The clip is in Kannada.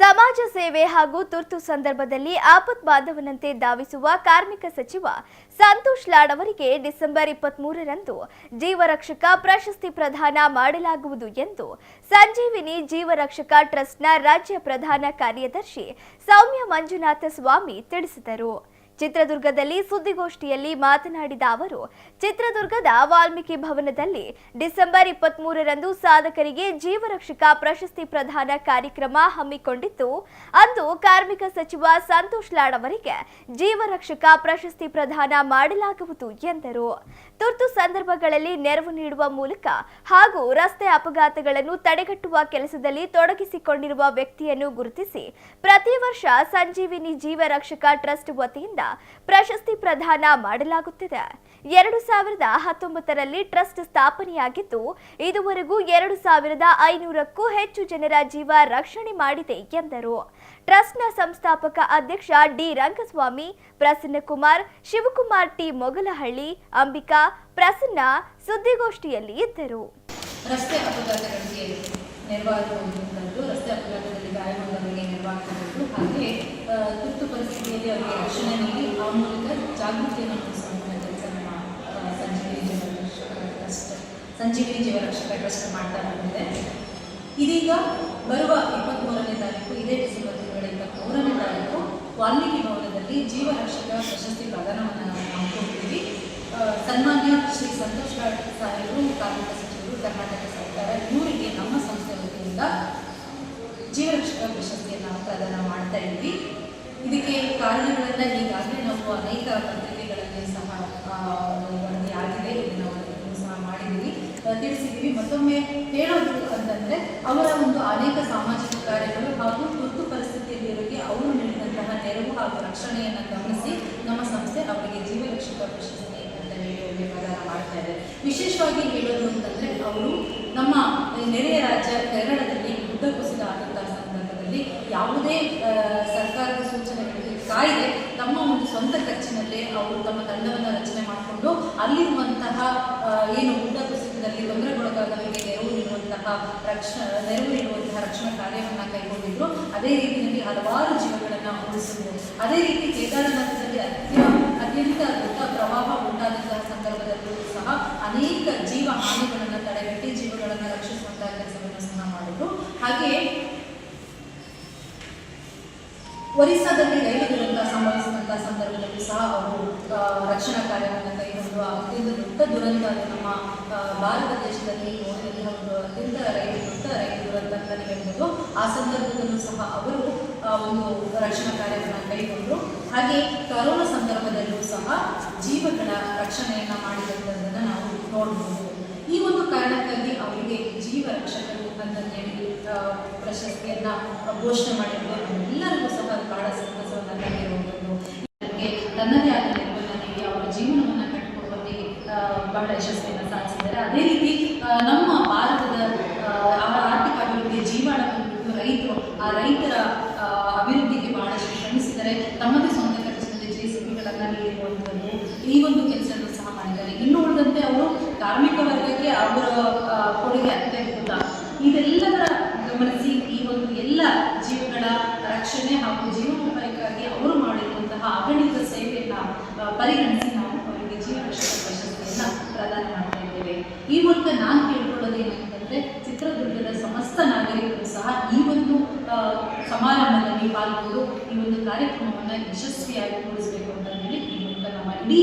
ಸಮಾಜ ಸೇವೆ ಹಾಗೂ ತುರ್ತು ಸಂದರ್ಭದಲ್ಲಿ ಆಪತ್ ಬಾಂಧವನಂತೆ ಧಾವಿಸುವ ಕಾರ್ಮಿಕ ಸಚಿವ ಸಂತೋಷ್ ಲಾಡ್ ಅವರಿಗೆ ಡಿಸೆಂಬರ್ ಇಪ್ಪತ್ತ್ ಮೂರರಂದು ಜೀವರಕ್ಷಕ ಪ್ರಶಸ್ತಿ ಪ್ರದಾನ ಮಾಡಲಾಗುವುದು ಎಂದು ಸಂಜೀವಿನಿ ಜೀವರಕ್ಷಕ ಟ್ರಸ್ಟ್ನ ರಾಜ್ಯ ಪ್ರಧಾನ ಕಾರ್ಯದರ್ಶಿ ಸೌಮ್ಯ ಮಂಜುನಾಥ ಸ್ವಾಮಿ ತಿಳಿಸಿದರು. ಚಿತ್ರದುರ್ಗದಲ್ಲಿ ಸುದ್ದಿಗೋಷ್ಠಿಯಲ್ಲಿ ಮಾತನಾಡಿದ ಅವರು, ಚಿತ್ರದುರ್ಗದ ವಾಲ್ಮೀಕಿ ಭವನದಲ್ಲಿ ಡಿಸೆಂಬರ್ ಇಪ್ಪತ್ತ್ ಮೂರರಂದು ಸಾಧಕರಿಗೆ ಜೀವರಕ್ಷಕ ಪ್ರಶಸ್ತಿ ಪ್ರದಾನ ಕಾರ್ಯಕ್ರಮ ಹಮ್ಮಿಕೊಂಡಿದ್ದು ಅಂದು ಕಾರ್ಮಿಕ ಸಚಿವ ಸಂತೋಷ್ ಲಾಡ್ ಅವರಿಗೆ ಜೀವರಕ್ಷಕ ಪ್ರಶಸ್ತಿ ಪ್ರದಾನ ಮಾಡಲಾಗುವುದು ಎಂದರು. ತುರ್ತು ಸಂದರ್ಭಗಳಲ್ಲಿ ನೆರವು ನೀಡುವ ಮೂಲಕ ಹಾಗೂ ರಸ್ತೆ ಅಪಘಾತಗಳನ್ನು ತಡೆಗಟ್ಟುವ ಕೆಲಸದಲ್ಲಿ ತೊಡಗಿಸಿಕೊಂಡಿರುವ ವ್ಯಕ್ತಿಯನ್ನು ಗುರುತಿಸಿ, ಪ್ರತಿ ವರ್ಷ ಸಂಜೀವಿನಿ ಜೀವರಕ್ಷಕ ಟ್ರಸ್ಟ್ ವತಿಯಿಂದ ಪ್ರಶಸ್ತಿ ಪ್ರದಾನ ಮಾಡಲಾಗುತ್ತಿದೆ. ಎರಡು ಸಾವಿರದ ಹತ್ತೊಂಬತ್ತರಲ್ಲಿ ಟ್ರಸ್ಟ್ ಸ್ಥಾಪನೆಯಾಗಿದ್ದು, ಇದುವರೆಗೂ ಎರಡು ಸಾವಿರದ ಐನೂರಕ್ಕೂ ಹೆಚ್ಚು ಜನರ ಜೀವ ರಕ್ಷಣೆ ಮಾಡಿದೆ ಎಂದರು. ಟ್ರಸ್ಟ್ನ ಸಂಸ್ಥಾಪಕ ಅಧ್ಯಕ್ಷ ಡಿ. ರಂಗಸ್ವಾಮಿ ಪ್ರಸನ್ನಕುಮಾರ್ ಶಿವಕುಮಾರ್ ಟಿ. ಮೊಗಲಹಳ್ಳಿ, ಅಂಬಿಕಾ, ಪ್ರಸನ್ನ ಸುದ್ದಿಗೋಷ್ಠಿಯಲ್ಲಿ ಇದ್ದರು. ನೆರವಾಗುವಂಥದ್ದು ರಸ್ತೆ ಅಪಘಾತದಲ್ಲಿ ಗಾಯಗೊಂಡವರಿಗೆ ನೆರವಾಗುವಂಥದ್ದು ಹಾಗೆ ತುರ್ತು ಪರಿಸ್ಥಿತಿಯಲ್ಲಿ ಅವರಿಗೆ ರಕ್ಷಣೆ ನೀಡಿ ಆ ಮೂಲಕ ಜಾಗೃತಿಯನ್ನು ಮೂಡಿಸುವಂತಹ ಕೆಲಸ ನಮ್ಮ ಆ, ಸಂಜೀವಿನಿ ಜೀವರಕ್ಷಕ ಟ್ರಸ್ಟ್ ಜೀವರಕ್ಷಕ ಟ್ರಸ್ಟ್ ಮಾಡ್ತಾ ಬಂದಿದೆ. ಇದೀಗ ಬರುವ ಇಪ್ಪತ್ತ್ಮೂರನೇ ತಾರೀಕು ಇದೇ ಡಿಸೆಂಬರ್ ತಿಂಗಳ ಇಪ್ಪತ್ತ್ಮೂರನೇ ತಾರೀಕು ವಾಲ್ಮೀಕಿ ಭವನದಲ್ಲಿ ಜೀವರಕ್ಷಕ ಪ್ರಶಸ್ತಿ ಪ್ರದಾನವನ್ನು ನಾವು ಕೊಡ್ತೀವಿ ಸನ್ಮಾನ್ಯ ಶ್ರೀ ಸಂತೋಷ್ ಸಾಹೇಬರು ಕಾರ್ಮಿಕ ಸಚಿವರು ಕರ್ನಾಟಕ ಸರ್ಕಾರ ವತಿಯಿಂದ ಜೀವರಕ್ಷಕ ಪ್ರಶಸ್ತಿಯನ್ನು ಪ್ರದಾನ ಮಾಡ್ತಾ ಇದ್ವಿ. ಇದಕ್ಕೆ ಕಾರಣಗಳನ್ನು ಈಗಾಗಲೇ ನಾವು ಅನೇಕ ಪತ್ರಿಕೆಗಳಲ್ಲಿ ಸಹ ವರದಿ ಆಗಿದೆ. ಇದನ್ನು ಸಹ ಮಾಡಿದ್ದೀವಿ. ತಿಳಿಸಿದ್ದೀವಿ. ಮತ್ತೊಮ್ಮೆ ಹೇಳೋದು ಅಂತಂದರೆ, ಅವರ ಒಂದು ಅನೇಕ ಸಾಮಾಜಿಕ ಕಾರ್ಯಗಳು ಹಾಗೂ ತುರ್ತು ಪರಿಸ್ಥಿತಿಯಲ್ಲಿರೋರಿಗೆ ಅವರು ನೀಡಿದಂತಹ ನೆರವು ಹಾಗೂ ರಕ್ಷಣೆಯನ್ನು ಗಮನಿಸಿ ನಮ್ಮ ಸಂಸ್ಥೆ ಅವರಿಗೆ ಜೀವರಕ್ಷಕ ಪ್ರಶಸ್ತಿ ಅಂತ ಹೇಳಿ ಪ್ರದಾನ ಮಾಡ್ತಾ ಇದೆ. ವಿಶೇಷವಾಗಿ ಹೇಳೋದು ಅಂತಂದರೆ, ಅವರು ನಮ್ಮ ನೆರೆಯ ರಾಜ್ಯ ಯಾವುದೇ ಸರ್ಕಾರದ ಸೂಚನೆಗಳಿಗೆ ಕಾಯ್ದೆ ತಮ್ಮ ಒಂದು ಸ್ವಂತ ಖರ್ಚಿನಲ್ಲೇ ಅವರು ತಮ್ಮ ತಂಡವನ್ನು ರಚನೆ ಮಾಡಿಕೊಂಡು ಅಲ್ಲಿರುವಂತಹ ಏನು ಊಟ ಕುಸಿತದಲ್ಲಿ ತೊಂದರೆಗೊಳಗಾದವರಿಗೆ ನೆರವು ನೀಡುವಂತಹ ರಕ್ಷಣ, ನೆರವು ನೀಡುವಂತಹ ರಕ್ಷಣಾ ಕಾರ್ಯವನ್ನು ಕೈಗೊಂಡಿದ್ರು. ಅದೇ ರೀತಿಯಲ್ಲಿ ಹಲವಾರು ಜೀವಗಳನ್ನು ಉಳಿಸಿದ್ರು. ಅದೇ ರೀತಿ ಕೇದಾರನಾಥದಲ್ಲಿ ಅತ್ಯ, ಅತ್ಯಂತ ದೊಡ್ಡ ಪ್ರವಾಹ ಉಂಟಾದಂತಹ ಸಂದರ್ಭದಲ್ಲೂ ಸಹ ಅನೇಕ ಜೀವ ಹಾನಿಗಳನ್ನು ತಡೆಗಟ್ಟಿ ಜೀವಗಳನ್ನು ರಕ್ಷಿಸುವಂತಹ ಕೆಲಸವನ್ನು ಸಹ ಮಾಡಿದ್ರು. ಹಾಗೆಯೇ ಒರಿಸ್ಸಾದಲ್ಲಿ ರೈಲು ದುರಂತ ಸಂಭವಿಸಿದಂತಹ ಸಂದರ್ಭದಲ್ಲಿ ಸಹ ಅವರು ರಕ್ಷಣಾ ಕಾರ್ಯವನ್ನು ಕೈಗೊಂಡು ಅತ್ಯಂತ ದೊಡ್ಡ ದುರಂತ ನಮ್ಮ ಭಾರತ ದೇಶದಲ್ಲಿ ಒಂದು ಅತ್ಯಂತ ರೈಲು, ದೊಡ್ಡ ರೈಲು ದುರಂತ ಅಂತಲೇ ಹೇಳ್ಬೋದು. ಆ ಸಂದರ್ಭದಲ್ಲೂ ಸಹ ಅವರು ಒಂದು ರಕ್ಷಣಾ ಕಾರ್ಯವನ್ನು ಕೈಗೊಂಡರು ಹಾಗೆ ಕರೋನಾ ಸಂದರ್ಭದಲ್ಲೂ ಸಹ ಜೀವಗಳ ರಕ್ಷಣೆಯನ್ನು ಮಾಡಿದಂಥದ್ದನ್ನು ನಾವು ನೋಡಬಹುದು ಈ ಒಂದು ಕಾರಣಕ್ಕಾಗಿ ಅವರಿಗೆ ಜೀವ ರಕ್ಷಕರು ಅಂತ ಹೇಳಿ ಪ್ರಶಸ್ತಿಯನ್ನ ಘೋಷಣೆ ಮಾಡಿದ್ರು. ಎಲ್ಲರಿಗೂ ಸಹ ಅದು ಬಹಳ ಸಂತಸವನ್ನು ನನಗೆ ತನ್ನದೇ ಆದ ನೆರವನ್ನು ಅವರ ಜೀವನವನ್ನು ಕಟ್ಟಿಕೊಡುವಲ್ಲಿ ಆ, ಬಹಳ ಯಶಸ್ವಿಯನ್ನು ಸಾಧಿಸಿದ್ದಾರೆ. ಅದೇ ರೀತಿ ನಮ್ಮ ಭಾರತದ ಆರ್ಥಿಕ ಅಭಿವೃದ್ಧಿಯ ಜೀವನ ರೈತರು ಆ ರೈತರ ಅಭಿವೃದ್ಧಿಗೆ ಬಹಳಷ್ಟು ಶ್ರಮಿಸಿದರೆ ತಮ್ಮದೇ ಸ್ವಂತ ಖರ್ಚಿನಲ್ಲಿ ಜೆ ಸಿ ಬಿಗಳನ್ನು ನೀಡಿರುವಂಥದ್ದು ಈ ಒಂದು ಕೆಲಸವನ್ನು ಸಹ ಮಾಡಿದ್ದಾರೆ. ಇನ್ನು ಉಳಿದಂತೆ ಅವರು ಕಾರ್ಮಿಕ ವರ್ಗಕ್ಕೆ ಅವರ ಕೊಡುಗೆ ಅತ್ಯದ್ಭುತ ಇದೆಲ್ಲದರ ಗಮನಿಸಿ ಈ ಒಂದು ಎಲ್ಲ ಜೀವಗಳ ರಕ್ಷಣೆ ಹಾಗೂ ಜೀವನೋಪಾಯಕ್ಕಾಗಿ ಅವರು ಮಾಡಿರುವಂತಹ ಅಗಣಿತ ಸೇವೆಯನ್ನ ಪರಿಗಣಿಸಿ ನಾವು ಅವರಿಗೆ ಜೀವನ ಪ್ರಶಸ್ತಿಯನ್ನ ಪ್ರದಾನ ಮಾಡ್ತಾ ಇದ್ದೇವೆ. ಈ ಮೂಲಕ ನಾನು ಕೇಳ್ಕೊಳ್ಳೋದು ಏನಂತಂದ್ರೆ ಚಿತ್ರದುರ್ಗದ ಸಮಸ್ತ ನಾಗರಿಕರು ಸಹ ಈ ಒಂದು ಸಮಾರಂಭದಲ್ಲಿ ಪಾಲ್ಗೊಂಡು ಈ ಒಂದು ಕಾರ್ಯಕ್ರಮವನ್ನು ಯಶಸ್ವಿಯಾಗಿ ಮೂಡಿಸಬೇಕು ಅಂತ ಹೇಳಿ ಈ ಮೂಲಕ ನಮ್ಮ ಇಡೀ